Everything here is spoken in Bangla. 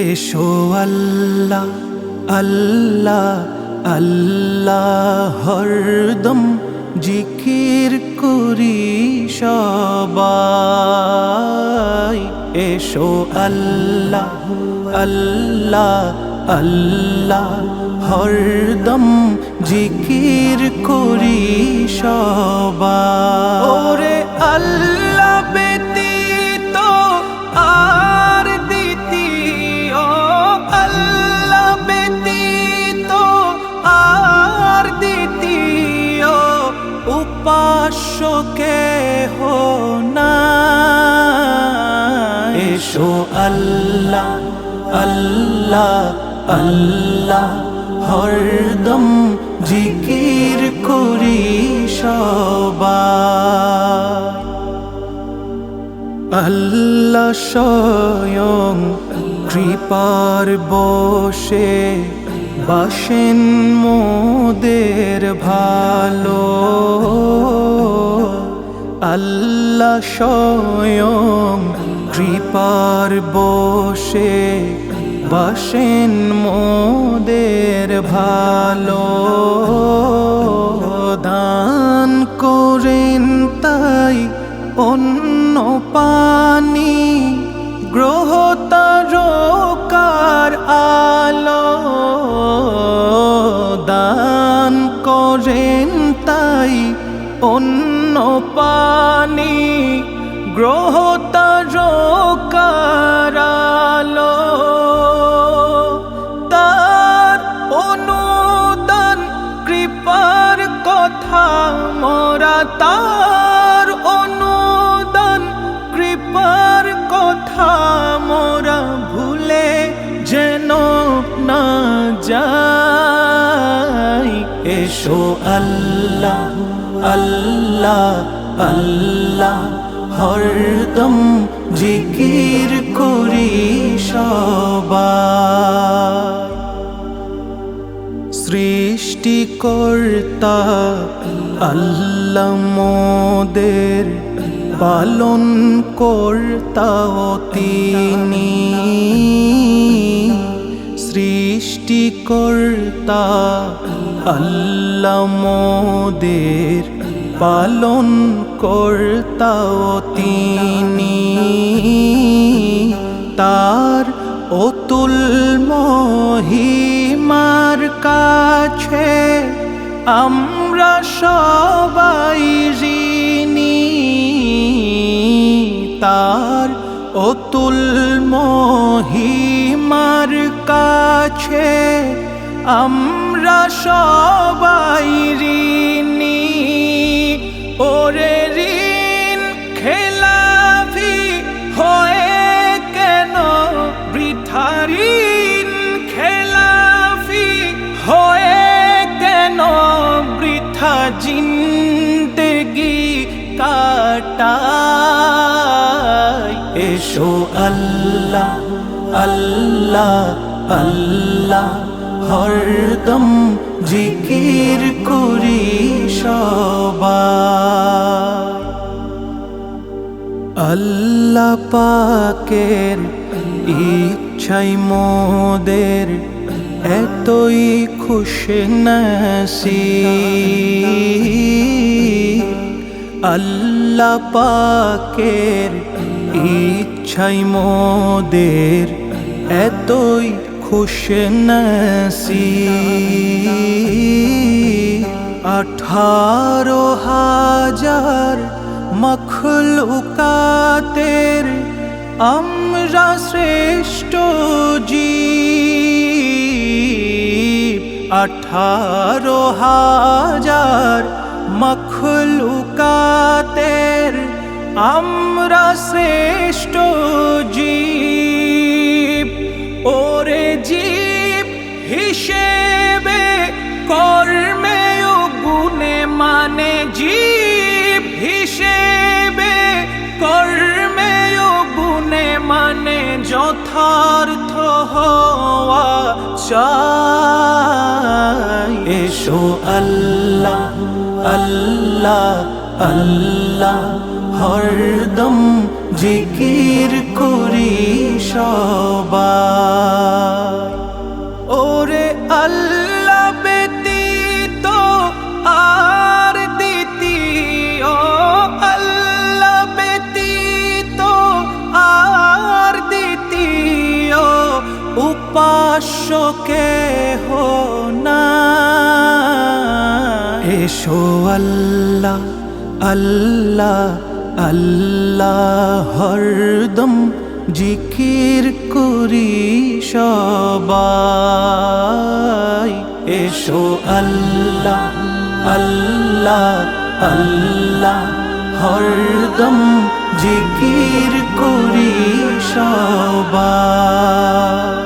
এসো আল্লাহ আল্লাহ আল্লাহ হরদম জিকির করি সবাই। এসো আল্লাহ আল্লাহ আল্লাহ হরদম জিকির করি সবাই। ওরে আল্লাহ উপাস্য কেহ না এসো আল্লাহ আল্লাহ আল্লাহ, হরদম জিকির করি সবাই। আল্লাহ স্বয়ং কৃপার বসে বাসেন মোদের ভালো। আল্লাহ স্বয়ং কৃপার বসে বসেন মোদের ভালো দান করেন তাই অন্য পানি অন্য পানি, গ্রহ তারকার আলো তার অনুদান, কৃপার কথা মোরা। তার অনুদান, কৃপার কথা মোরা। ভুলে যেন না যাই, এসো আল্লাহ আল্লাহ আল্লাহ হরদম জিকির করি সবাই। সৃষ্টিকর্তা আল্লাহ মোদের পালন কর্তাও তিনি। সৃষ্টিকর্তা আল্লাহ মোদের পালন কর্তাও তিনি তার অতুল মহিমার কাছে আমরা সবাই ঋণী। তার অতুল মহিমার কাছে আমরা সবাই ঋণী। ওরে ঋণ খেলাফি হয়ে কেন? বৃথা ঋণ খেলাফি হয়ে কেন? বৃথা জিন্দগি কাটাই। এসো আল্লাহ আল্লাহ আল্লাহ। হরদম জিকির করি সবাই আল্লাহ পাকের ইচ্ছাই মোদের এতই খুশ নাসি আল্লাহ পাকের ইচ্ছাই মোদের এতই খুশ নাসি আঠারো হাজার মখলুকাতের আমরা শ্রেষ্ঠ জীব। আঠারো হাজার মখলুকাতের আমরা শ্রেষ্ঠ যথার্থ হওয়া চাই। এসো আল্লাহ আল্লাহ আল্লাহ হরদম জিকির করি সবাই। ভাষ্য কেহ না। এসো আল্লাহ আল্লাহ আল্লাহ হরদম জিকির করি সবাই। এসো আল্লাহ আল্লাহ আল্লাহ হরদম জিকির করি সবাই।